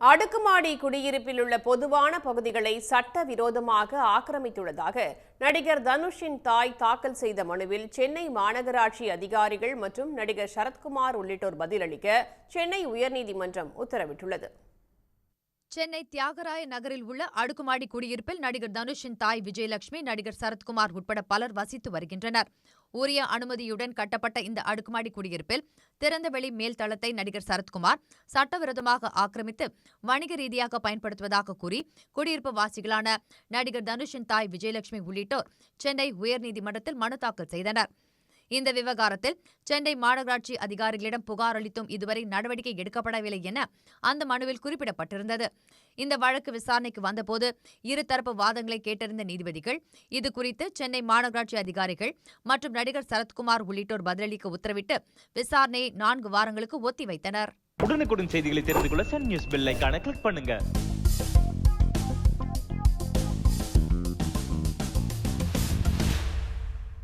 அடுக்குமாடி குடியிருப்பில் உள்ள பொதுவான பகுதிகளை சட்டவிரோதமாக ஆக்கிரமித்துள்ளதாக நடிகர் தனுஷின் தாய் தாக்கல் செய்த மனுவில் சென்னை மாநகராட்சி அதிகாரிகள் மற்றும் நடிகர் சரத்குமார் உள்ளிட்டோர் பதிலளிக்க சென்னை உயர்நீதிமன்றம் உத்தரவிட்டுள்ளது. சென்னை தியாகராய நகரில் உள்ள அடுக்குமாடி குடியிருப்பில் நடிகர் தனுஷின் தாய் விஜயலட்சுமி நடிகர் சரத்குமார் உட்பட பலர் வசித்து வருகின்றனர். உரிய அனுமதியுடன் கட்டப்பட்ட இந்த அடுக்குமாடி குடியிருப்பில் திறந்தவெளி மேல் தளத்தை நடிகர் சரத்குமார் சட்டவிரோதமாக ஆக்கிரமித்து வணிக ரீதியாக பயன்படுத்துவதாக கூறி குடியிருப்பு வாசிகளான நடிகர் தனுஷின் தாய் விஜயலட்சுமி உள்ளிட்டோர் சென்னை உயர்நீதிமன்றத்தில் மனு தாக்கல் செய்தனர். இந்த விவகாரத்தில் சென்னை மாநகராட்சி அதிகாரிகளிடம் புகார் அளித்தும் இதுவரை நடவடிக்கை எடுக்கப்படவில்லை என அந்த மனுவில் குறிப்பிடப்பட்டிருந்தது. இந்த வழக்கு விசாரணைக்கு வந்தபோது இருதரப்பு வாதங்களை கேட்டறிந்த நீதிபதிகள் இதுகுறித்து சென்னை மாநகராட்சி அதிகாரிகள் மற்றும் நடிகர் சரத்குமார் உள்ளிட்டோர் பதிலளிக்க உத்தரவிட்டு விசாரணையை நான்கு வாரங்களுக்கு ஒத்திவைத்தனர். உடனுக்குடன் செய்திகளை தெரிந்து கொள்ள சன் நியூஸ் பெல் கிளிக் பண்ணுங்க.